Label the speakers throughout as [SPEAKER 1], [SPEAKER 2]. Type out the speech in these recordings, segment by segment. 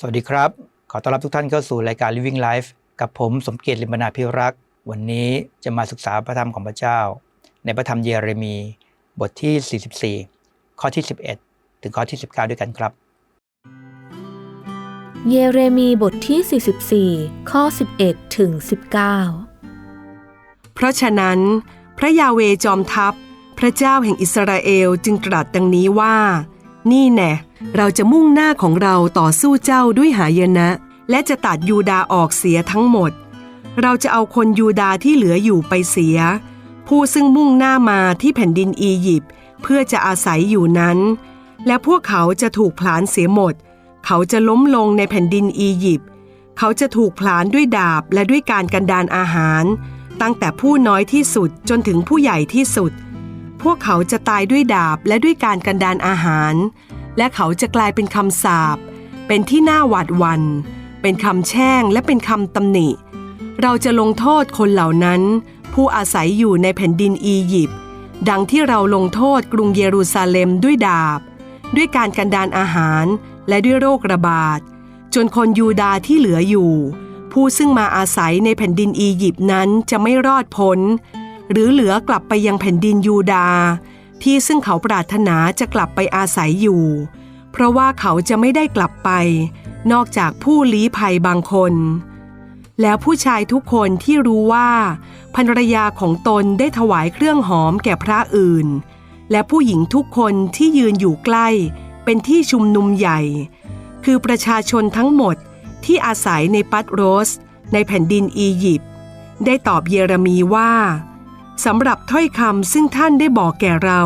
[SPEAKER 1] สวัสดีครับ ขอต้อนรับทุกท่านเข้าสู่รายการ Living Life กับผมสมเกียรติลิมบนาพิรักษ์วันนี้จะมาศึกษาพระธรรมของพระเจ้า ในพระธรรมเยเรมี บทที่ 44 ข้อที่ 11 ถึงข้อที่ 19 ด้วยกันครับ
[SPEAKER 2] เยเรมีบทที่ 44 ข้อ 11 ถึง 19
[SPEAKER 3] เพราะฉะนั้น พระยาเวจอมทัพ พระเจ้าแห่งอิสราเอลจึงตรัสดังนี้ว่า นี่แน่ เราจะมุ่งหน้าของเราต่อสู้เจ้าด้วยหายนะ และจะตัดยูดาออกเสียทั้งหมด เราจะเอาคนยูดาที่เหลืออยู่ไปเสีย ผู้ซึ่งมุ่งหน้ามาที่แผ่นดินอียิปต์เพื่อจะอาศัยอยู่นั้น และพวกเขาจะถูกผลาญเสียหมด เขาจะล้มลงในแผ่นดินอียิปต์เขาจะถูกผลาญด้วยดาบและด้วยการกันดานอาหาร ตั้งแต่ผู้น้อยที่สุดจนถึงผู้ใหญ่ที่สุด พวกเขาจะตายด้วยดาบและด้วยการกันดานอาหาร และเขาจะกลายเป็นคำสาปเป็นที่น่าหวาดหวัน่นเป็นคำแช่งและเป็นคำตำหนิ เราจะลงโทษคนเหล่านั้น ผู้อาศัยอยู่ในแผ่นดินอียิปต์ดังที่เราลงโทษกรุงเยรูซาเล็มด้วยดาบ ด้วยการกันดานอาหารและด้วยโรคระบาด จนคนยูดาห์ที่เหลืออยู่ ผู้ซึ่งมาอาศัยในแผ่นดินอียิปต์นั้นจะไม่รอดพ้น หรือเหลือกลับไปยังแผ่นดินยูดาห์ ที่ซึ่งเขาปรารถนาจะกลับไปอาศัยอยู่ เพราะว่าเขาจะไม่ได้กลับไป นอกจากผู้ลี้ภัยบางคน แล้วผู้ชายทุกคนที่รู้ว่าภรรยาของตนได้ถวายเครื่องหอมแก่พระอื่น และผู้หญิงทุกคนที่ยืนอยู่ใกล้ เป็นที่ชุมนุมใหญ่ คือประชาชนทั้งหมดที่อาศัยในปัตโรส ในแผ่นดินอียิปต์ได้ตอบเยเรมีว่า สำหรับถ้อยคำซึ่งท่านได้บอกแก่เรา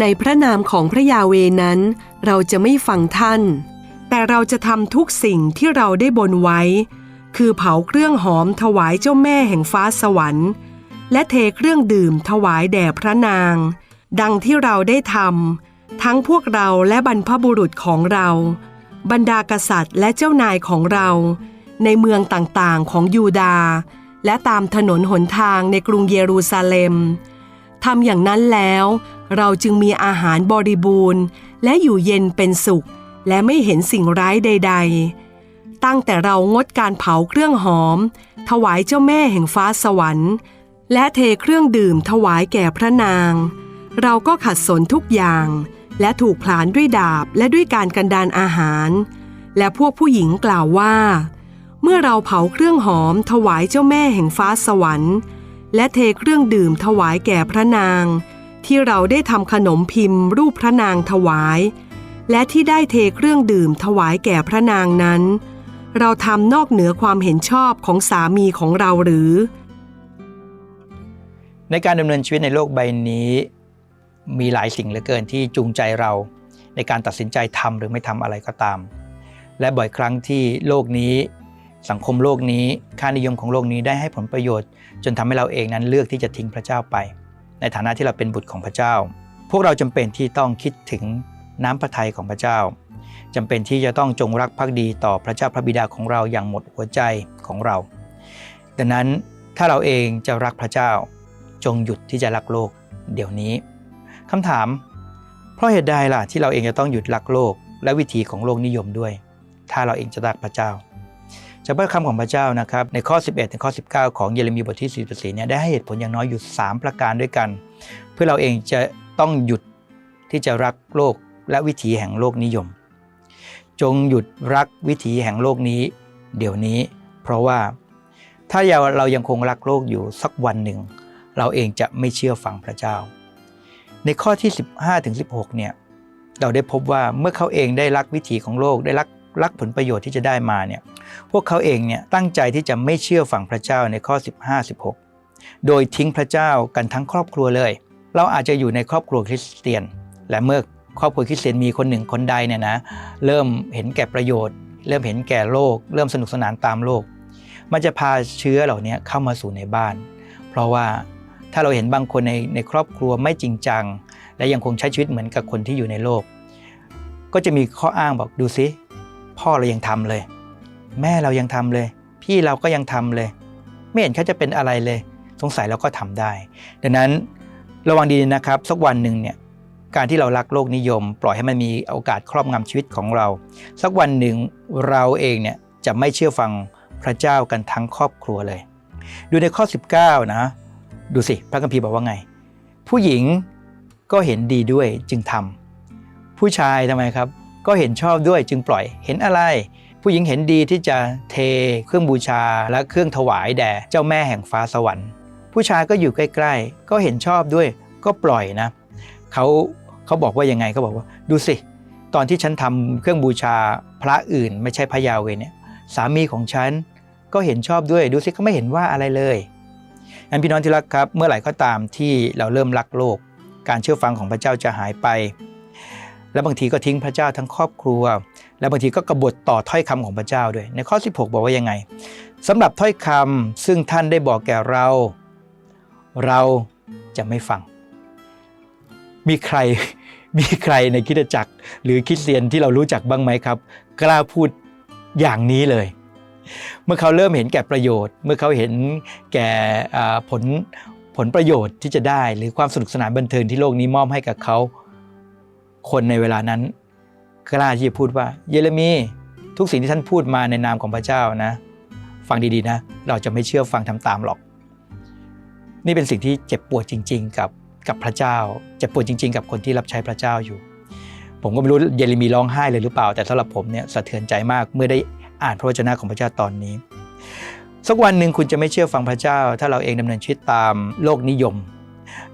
[SPEAKER 3] ในพระนามของพระยาเวนั้น เราจะไม่ฟังท่าน แต่เราจะทำทุกสิ่งที่เราได้บนไว้ คือเผาเครื่องหอมถวายเจ้าแม่แห่งฟ้าสวรรค์ และเทเครื่องดื่มถวายแด่พระนาง ดังที่เราได้ทำทั้งพวกเราและบรรพบุรุษของเรา บรรดากษัตริย์และเจ้านายของเรา ในเมืองต่างๆของยูดาห์ และตามถนนหนทางในกรุงเยรูซาเล็มทำอย่างนั้นแล้ว เราจึงมีอาหารบริบูรณ์ และอยู่เย็นเป็นสุข และไม่เห็นสิ่งร้ายใด ๆ ตั้งแต่เรางดการเผาเครื่องหอม ถวายเจ้าแม่แห่งฟ้าสวรรค์ และเทเครื่องดื่มถวายแก่พระนาง เราก็ขัดสนทุกอย่าง และถูกผลาญด้วยดาบและด้วยการกันดานอาหาร และพวกผู้หญิงกล่าวว่า เมื่อเราเผาเครื่องหอมถวายเจ้าแม่แห่งฟ้าสวรรค์ และเทเครื่องดื่มถวายแก่พระนาง ที่เราได้ทำขนมพิมพ์ รูปพระนางถวาย และที่ได้เทเครื่องดื่มถวายแก่พระนางนั้น เราทำนอกเหนือความเห็นชอบของสามีของเราหรือ
[SPEAKER 1] ในการดำเนินชีวิตในโลกใบนี้ มีหลายสิ่งเหลือเกินที่จูงใจเรา ในการตัดสินใจทำหรือไม่ทำอะไรก็ตาม และบ่อยครั้งที่โลกนี้ สังคมโลกนี้ค่านิยมของโลกนี้ได้ให้ผลประโยชน์ จนทำให้เราเองนั้นเลือกที่จะทิ้งพระเจ้าไป ในฐานะที่เราเป็นบุตรของพระเจ้า พวกเราจำเป็นที่ต้องคิดถึงน้ำพระทัยของพระเจ้าจำเป็นที่จะต้องจงรักภักดีต่อพระเจ้าพระบิดาของเราอย่างหมดหัวใจของเรา ดังนั้นถ้าเราเองจะรักพระเจ้า จงหยุดที่จะรักโลก เดี๋ยวนี้คำถาม เพราะเหตุใดล่ะที่เราเองจะต้องหยุดรักโลก และวิถีของโลกนิยมด้วย ถ้าเราเองจะรักพระเจ้า จากพระคำของพระเจ้านะครับในข้อ 11 ถึงข้อ 19 ของเยเรมีบทที่ 44 เนี่ยได้ให้เหตุผลอย่างน้อยอยู่ 3 ประการด้วยกัน เพื่อเราเองจะต้องหยุดที่จะรักโลกและวิถีแห่งโลกนิยม จงหยุดรักวิถีแห่งโลกนี้ เดี๋ยวนี้ เพราะว่าถ้าเรายังคงรักโลกอยู่สักวันหนึ่ง เราเองจะไม่เชื่อฟังพระเจ้า ในข้อที่ 15ถึง16 เนี่ยเราได้พบว่าเมื่อเขาเองได้รักวิถีของโลกได้รัก รักผลประโยชน์ที่จะได้มาเนี่ยพวกเขาเองเนี่ยตั้งใจที่จะไม่เชื่อฟังพระเจ้าในข้อ 15 16 โดยทิ้งพระเจ้ากันทั้งครอบครัวเลย เราอาจจะอยู่ในครอบครัวคริสเตียน และเมื่อครอบครัวคริสเตียนมีคนหนึ่งคนใดเนี่ยนะเริ่มเห็นแก่ประโยชน์ เริ่มเห็นแก่โลก เริ่มสนุกสนานตามโลก มันจะพาเชื้อเหล่านี้เข้ามาสู่ในบ้าน เพราะว่าถ้าเราเห็นบางคนในในครอบครัวไม่จริงจัง และยังคงใช้ชีวิตเหมือนกับคนที่อยู่ในโลก ก็จะมีข้ออ้างบอกดูซิ พ่อเรายังทำเลย แม่เรายังทำเลย พี่เราก็ยังทำเลย ไม่เห็นเขาจะเป็นอะไรเลย สงสัยเราก็ทำได้ ดังนั้นระวังดีนะครับ สักวันหนึ่งเนี่ยการที่เรารักโลกนิยม ปล่อยให้มันมีโอกาสครอบงำชีวิตของเรา สักวันหนึ่งเราเองเนี่ยจะไม่เชื่อฟังพระเจ้ากันทั้งครอบครัวเลย ดูในข้อ 19 นะ ดูสิ พระคัมภีร์บอกว่าไง ผู้หญิงก็เห็นดีด้วยจึงทำผู้ชายทำไมครับ ก็เห็นชอบด้วยจึงปล่อยเห็นอะไร ผู้หญิงเห็นดีที่จะเทเครื่องบูชาและเครื่องถวายแด่เจ้าแม่แห่งฟ้าสวรรค์ ผู้ชายก็อยู่ใกล้ ๆ ก็เห็นชอบด้วยก็ปล่อยนะเขาเขาบอกว่ายังไงเขาบอกว่าดูสิ ตอนที่ฉันทำเครื่องบูชาพระอื่น ไม่ใช่พระยาเวเนี่ยสามีของฉันก็เห็นชอบด้วยดูสิเขาไม่เห็นว่าอะไรเลยงั้นพี่น้องที่รักครับ เมื่อไหร่ก็ตามที่เราเริ่มรักโลก การเชื่อฟังของพระเจ้าจะหายไป และบางทีก็ทิ้งพระเจ้าทั้งครอบครัว และบางทีก็กบฏต่อถ้อยคำของพระเจ้าด้วย ในข้อ 16 บอกว่ายังไงสำหรับถ้อยคำซึ่งท่านได้บอกแก่เรา เราจะไม่ฟัง มีใครมีใครในคิดจักร หรือคริสเตียนที่เรารู้จักบ้างไหมครับ กล้าพูดอย่างนี้เลย เมื่อเขาเริ่มเห็นแก่ประโยชน์ เมื่อเขาเห็นแก่ผลผลประโยชน์ที่จะได้ หรือความสนุกสนานบันเทิงที่โลกนี้มอบให้กับเขา คนในเวลานั้นกล้าที่จะพูดว่า เยเรมีทุกสิ่งที่ท่านพูดมาในนามของพระเจ้านะ ฟังดีๆนะ เราจะไม่เชื่อฟังทำตามหรอก นี่เป็นสิ่งที่เจ็บปวดจริง ๆ กับกับพระเจ้า เจ็บปวดจริง ๆ กับคนที่รับใช้พระเจ้าอยู่ ผมก็ไม่รู้เยเรมีร้องไห้เลยหรือเปล่า แต่สำหรับผมเนี่ยสะเทือนใจมากเมื่อได้อ่านพระวจนะของพระเจ้าตอนนี้สักวันหนึ่งคุณจะไม่เชื่อฟังพระเจ้า ถ้าเราเองดำเนินชีวิตตามโลกนิยม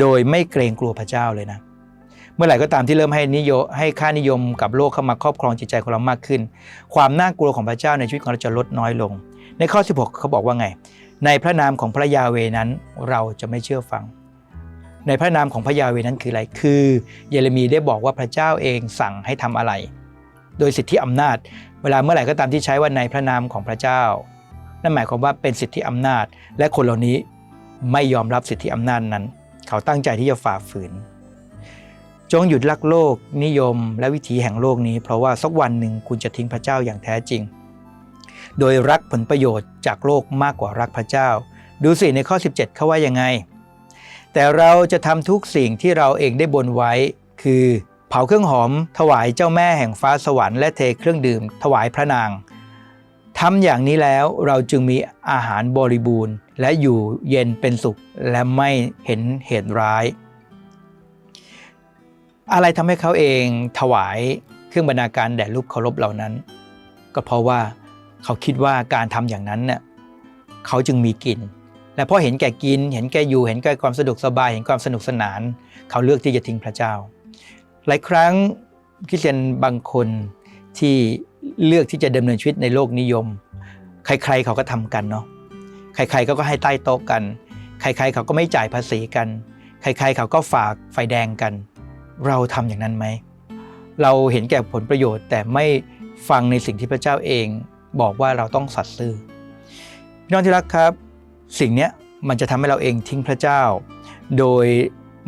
[SPEAKER 1] โดยไม่เกรงกลัวพระเจ้าเลยนะ เมื่อไหร่ก็ตามที่เริ่มให้นิยมให้ค่านิยมกับโลกเข้ามาครอบครองจิตใจของเรามากขึ้น ความน่ากลัวของพระเจ้าในชีวิตของเราจะลดน้อยลง ในข้อ 16 เขาบอกว่าไง ในพระนามของพระยาเวนั้นเราจะไม่เชื่อฟัง ในพระนามของพระยาเวนั้นคืออะไร คือเยเรมีได้บอกว่าพระเจ้าเองสั่งให้ทำอะไร โดยสิทธิอำนาจ เวลาเมื่อไหร่ก็ตามที่ใช้ว่าในพระนามของพระเจ้า นั่นหมายความว่าเป็นสิทธิอำนาจ และคนเหล่านี้ไม่ยอมรับสิทธิอำนาจนั้น เขาตั้งใจที่จะฝ่าฝืน จงหยุดรักโลกนิยมและวิถีแห่งโลกนี้ เพราะว่าสักวันหนึ่งคุณจะทิ้งพระเจ้าอย่างแท้จริง โดยรักผลประโยชน์จากโลกมากกว่ารักพระเจ้า ดูสิในข้อ 17 เขาว่ายังไง แต่เราจะทำทุกสิ่งที่เราเองได้บนไว้ คือเผาเครื่องหอม ถวายเจ้าแม่แห่งฟ้าสวรรค์และเทเครื่องดื่ม ถวายพระนางทำอย่างนี้แล้วเราจึงมีอาหารบริบูรณ์ และอยู่เย็นเป็นสุขและไม่เห็นเหตุร้าย อะไรทำให้เขาเองถวายเครื่องบรรณาการแด่รูปเคารพเหล่านั้น ก็เพราะว่าเขาคิดว่าการทำอย่างนั้นเนี่ยเขาจึงมีกิน และเพราะเห็นแก่กิน เห็นแก่อยู่ เห็นแก่ความสะดวกสบาย เห็นความสนุกสนาน เขาเลือกที่จะทิ้งพระเจ้า หลายครั้งคริสเตียนบางคนที่เลือกที่จะดำเนินชีวิตในโลกนิยม ใครๆเขาก็ทำกันเนาะ ใครๆเขาก็ให้ใต้โต๊ะกัน ใครๆเขาก็ไม่จ่ายภาษีกัน ใครๆเขาก็ฝากไฟแดงกัน เราทำอย่างนั้นไหม เราเห็นแก่ผลประโยชน์แต่ไม่ฟังในสิ่งที่พระเจ้าเองบอกว่าเราต้องสัตย์ซื่อพี่น้องที่รักครับ สิ่งนี้มันจะทำให้เราเองทิ้งพระเจ้า โดย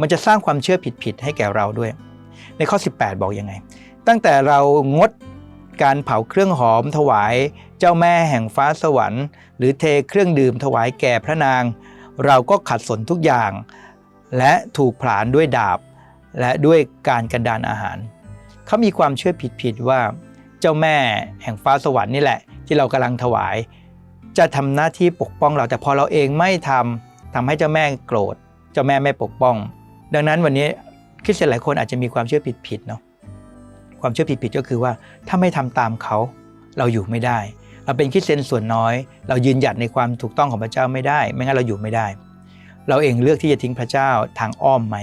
[SPEAKER 1] มันจะสร้างความเชื่อผิดๆให้แก่เราด้วย ในข้อ 18 บอกยังไง ตั้งแต่เรางดการเผาเครื่องหอมถวายเจ้าแม่แห่งฟ้าสวรรค์ หรือเทเครื่องดื่มถวายแก่พระนาง เราก็ขัดสนทุกอย่าง และถูกผลาญด้วยดาบ และด้วยการกันดานอาหาร เขามีความเชื่อผิดๆว่า เจ้าแม่แห่งฟ้าสวรรค์นี่แหละ ที่เรากำลังถวาย จะทำหน้าที่ปกป้องเรา แต่พอเราเองไม่ทำทำให้เจ้าแม่โกรธ เจ้าแม่ไม่ปกป้อง ดังนั้นวันนี้คริสเตียนหลายคนอาจจะมีความเชื่อผิดๆเนาะความเชื่อผิดๆก็คือว่าถ้าไม่ทำตามเขาเราอยู่ไม่ได้ เราเป็นคริสเตียนส่วนน้อย เรายืนหยัดในความถูกต้องของพระเจ้าไม่ได้ ไม่งั้นเราอยู่ไม่ได้ เราเองเลือกที่จะทิ้งพระเจ้าทางอ้อมไหม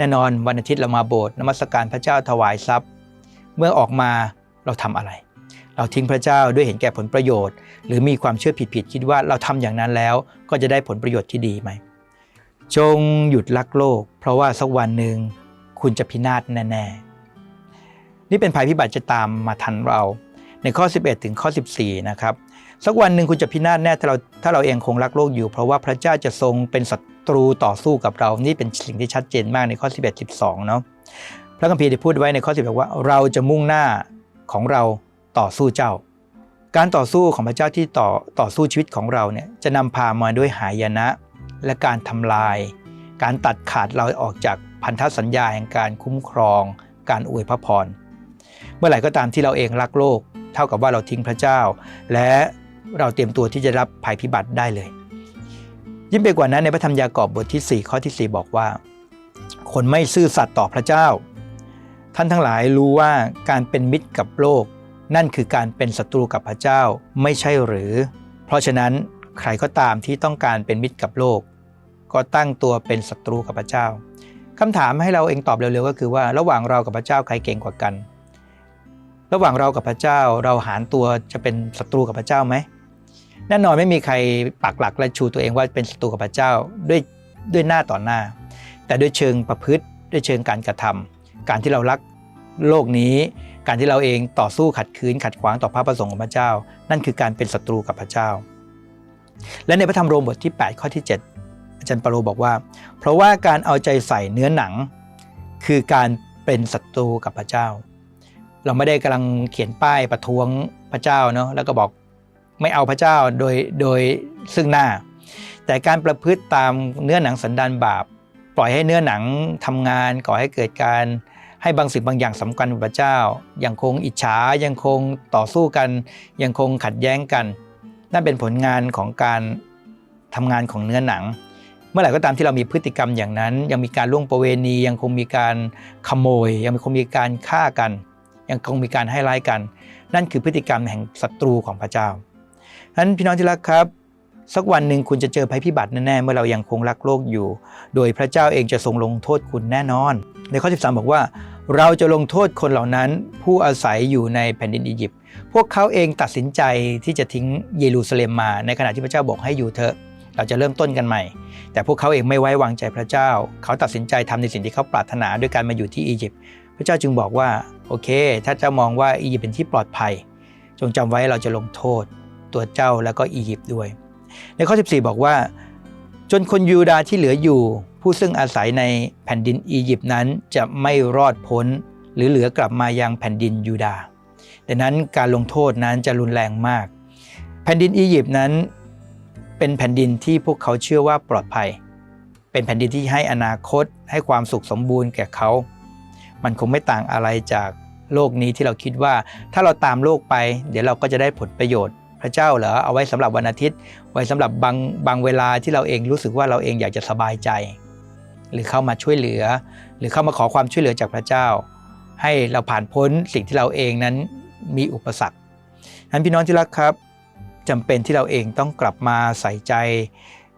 [SPEAKER 1] แน่นอนวันอาทิตย์เรามาโบสถ์นมัสการพระเจ้าถวายทรัพย์ เมื่อออกมาเราทำอะไร เราทิ้งพระเจ้าด้วยเห็นแก่ผลประโยชน์ หรือมีความเชื่อผิดๆคิดว่าเราทำอย่างนั้นแล้วก็จะได้ผลประโยชน์ที่ดีไหมจงหยุดรักโลก เพราะว่าสักวันหนึ่งคุณจะพินาศแน่ ๆ นี่เป็นภัยพิบัติจะตามมาทันเรา ในข้อ 11 ถึงข้อ 14 นะครับ สักวันหนึ่งคุณจะพินาศแน่ถ้าเราถ้าเราเองคงรักโลกอยู่ เพราะว่าพระเจ้าจะทรงเป็นศัตรูต่อสู้กับเรา นี่เป็นสิ่งที่ชัดเจนมากในข้อ 11 12 เนาะพระคัมภีร์ได้พูดไว้ในข้อ 10บอกว่าเราจะมุ่งหน้าของเราต่อสู้เจ้า การต่อสู้ของพระเจ้าที่ต่อต่อสู้ชีวิตของเราเนี่ยจะนำพามาด้วยหายนะ และการทำลาย การตัดขาดเราออกจากพันธสัญญาแห่งการคุ้มครอง การอวยพระพร เมื่อไหร่ก็ตามที่เราเองรักโลก เท่ากับว่าเราทิ้งพระเจ้า และเราเตรียมตัวที่จะรับภัยพิบัติได้เลย ยิ่งไปกว่านั้นในพระธรรมยากอบบทที่ 4 ข้อที่ 4 บอกว่า คนไม่ซื่อสัตย์ต่อพระเจ้า ท่านทั้งหลายรู้ว่าการเป็นมิตรกับโลก นั่นคือการเป็นศัตรูกับพระเจ้าไม่ใช่หรือ เพราะฉะนั้นใครก็ตามที่ต้องการเป็นมิตรกับโลก ก็ตั้งตัวเป็นศัตรูกับพระเจ้าคำถามให้เราเองตอบเร็วๆก็คือว่า ระหว่างเรากับพระเจ้าใครเก่งกว่ากัน ระหว่างเรากับพระเจ้าเราหารตัวจะเป็นศัตรูกับพระเจ้าไหมแน่นอนไม่มีใครปักหลักและชูตัวเองว่าเป็นศัตรูกับพระเจ้าด้วยด้วยหน้าต่อหน้า แต่ด้วยเชิงประพฤติด้วยเชิงการกระทำการที่เรารักโลกนี้ การที่เราเองต่อสู้ขัดขืนขัดขวางต่อพระประสงค์ของพระเจ้า นั่นคือการเป็นศัตรูกับพระเจ้า และในพระธรรมโรมบทที่ 8 ข้อที่ 7 อาจารย์ปาโลบอกว่า เพราะว่าการเอาใจใส่เนื้อหนัง คือการเป็นศัตรูกับพระเจ้า เราไม่ได้กำลังเขียนป้ายประท้วงพระเจ้าเนาะแล้วก็บอกไม่เอาพระเจ้าโดยโดยซึ่งหน้า แต่การประพฤติตามเนื้อหนังสันดานบาป ปล่อยให้เนื้อหนังทำงานก่อให้เกิดการให้บางสิ่งบางอย่างสำคัญกับพระเจ้า ยังคงอิจฉายังคงต่อสู้กัน ยังคงขัดแย้งกัน นั่นเป็นผลงานของการทำงานของเนื้อหนัง เมื่อไหร่ก็ตามที่เรามีพฤติกรรมอย่างนั้น ยังมีการล่วงประเวณี ยังคงมีการขโมย ยังคงมีการฆ่ากัน ยังคงมีการให้ร้ายกัน นั่นคือพฤติกรรมแห่งศัตรูของพระเจ้าฉะนั้นพี่น้องที่รักครับ สักวันหนึ่งคุณจะเจอภัยพิบัติแน่ๆเมื่อเรายังคงรักโลกอยู่ โดยพระเจ้าเองจะทรงลงโทษคุณแน่นอน ในข้อ 13 บอกว่า เราจะลงโทษคนเหล่านั้น ผู้อาศัยอยู่ในแผ่นดินอียิปต์พวกเขาเองตัดสินใจที่จะทิ้งเยรูซาเล็มมาในขณะที่พระเจ้าบอกให้อยู่เถอะเราจะเริ่มต้นกันใหม่ แต่พวกเขาเองไม่ไว้วางใจพระเจ้า เขาตัดสินใจทำในสิ่งที่เขาปรารถนาด้วยการมาอยู่ที่อียิปต์ ระเจ้าจึงบอกว่า โอเค ถ้าเจ้ามองว่าอียิปต์เป็นที่ปลอดภัย จงจำไว้เราจะลงโทษ ตัวเจ้าแล้วก็อียิปต์ด้วย ในข้อ 14 บอกว่า จนคนยูดาห์ที่เหลืออยู่ ผู้ซึ่งอาศัยในแผ่นดินอียิปต์นั้นจะไม่รอดพ้น หรือเหลือกลับมายังแผ่นดินยูดาห์ดังนั้นการลงโทษนั้นจะรุนแรงมาก แผ่นดินอียิปต์นั้นเป็นแผ่นดินที่พวกเขาเชื่อว่าปลอดภัย เป็นแผ่นดินที่ให้อนาคต ให้ความสุขสมบูรณ์แก่เขา มันคงไม่ต่างอะไรจากโลกนี้ที่เราคิดว่า ถ้าเราตามโลกไป เดี๋ยวเราก็จะได้ผลประโยชน์ พระเจ้าเหรอเอาไว้สำหรับวันอาทิตย์ ไว้สำหรับบางบางเวลาที่เราเองรู้สึกว่าเราเองอยากจะสบายใจ หรือเข้ามาช่วยเหลือ หรือเข้ามาขอความช่วยเหลือจากพระเจ้า ให้เราผ่านพ้นสิ่งที่เราเองนั้นมีอุปสรรคนั้นพี่น้องที่รักครับจำเป็นที่เราเองต้องกลับมาใส่ใจ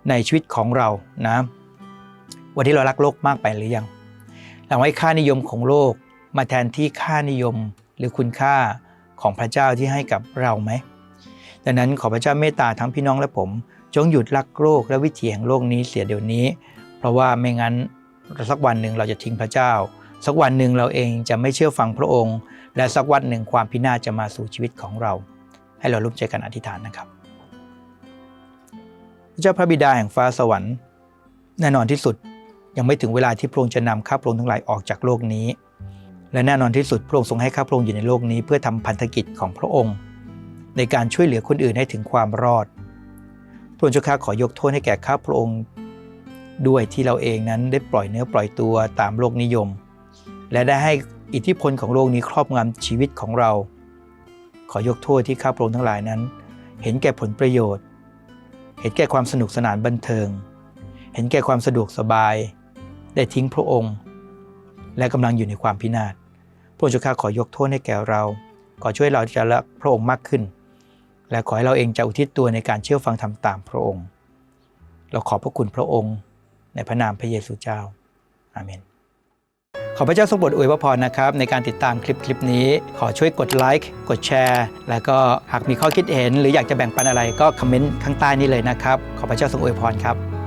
[SPEAKER 1] ในชีวิตของเรานะ วันที่เรารักโลกมากไปหรือยัง เราให้ค่านิยมของโลกมาแทนที่ค่านิยมหรือคุณค่าของพระเจ้าที่ให้กับเราไหม ดังนั้นขอพระเจ้าเมตตาทั้งพี่น้องและผม จงหยุดรักโลกและวิถีแห่งโลกนี้เสียเดี๋ยวนี้ เพราะว่าไม่งั้นสักวันหนึ่งเราจะทิ้งพระเจ้า สักวันหนึ่งเราเองจะไม่เชื่อฟังพระองค์ และสักวันหนึ่งความพินาศจะมาสู่ชีวิตของเรา ให้เราร่วมใจกันอธิษฐานนะครับ พระเจ้าพระบิดาแห่งฟ้าสวรรค์แน่นอนที่สุด ยังไม่ถึงเวลาที่พระองค์จะนำข้าพระองค์ทั้งหลายออกจากโลกนี้ และแน่นอนที่สุดพระองค์ทรงให้ข้าพระองค์อยู่ในโลกนี้ เพื่อทำพันธกิจของพระองค์ ในการช่วยเหลือคนอื่นให้ถึงความรอด พระองค์เจ้าข้าขอยกโทษให้แก่ข้าพระองค์ ด้วยที่เราเองนั้นได้ปล่อยเนื้อปล่อยตัวตามโลกนิยม และได้ให้อิทธิพลของโลกนี้ครอบงำชีวิตของเรา ขอยกโทษที่ข้าพระองค์ทั้งหลายนั้น เห็นแก่ผลประโยชน์ เห็นแก่ความสนุกสนานบันเทิง เห็นแก่ความสะดวกสบาย ได้ทิ้งพระองค์ และกำลังอยู่ในความพินาศพระเจ้าข้าขอยกโทษให้แก่เรา ขอช่วยเราที่จะรักพระองค์มากขึ้น และขอให้เราเองจะอุทิศตัวในการเชื่อฟังทำตามพระองค์ เราขอบพระคุณพระองค์ ในพระนามพระเยซูเจ้า อาเมนขอพระเจ้าทรงโปรดอวยพระพรนะครับ ในการติดตามคลิปคลิปนี้ ขอช่วยกดไลค์กดแชร์แล้วก็หากมีข้อคิดเห็น หรืออยากจะแบ่งปันอะไรก็คอมเมนต์ข้างใต้นี้เลยนะครับ ขอพระเจ้าทรงอวยพรครับ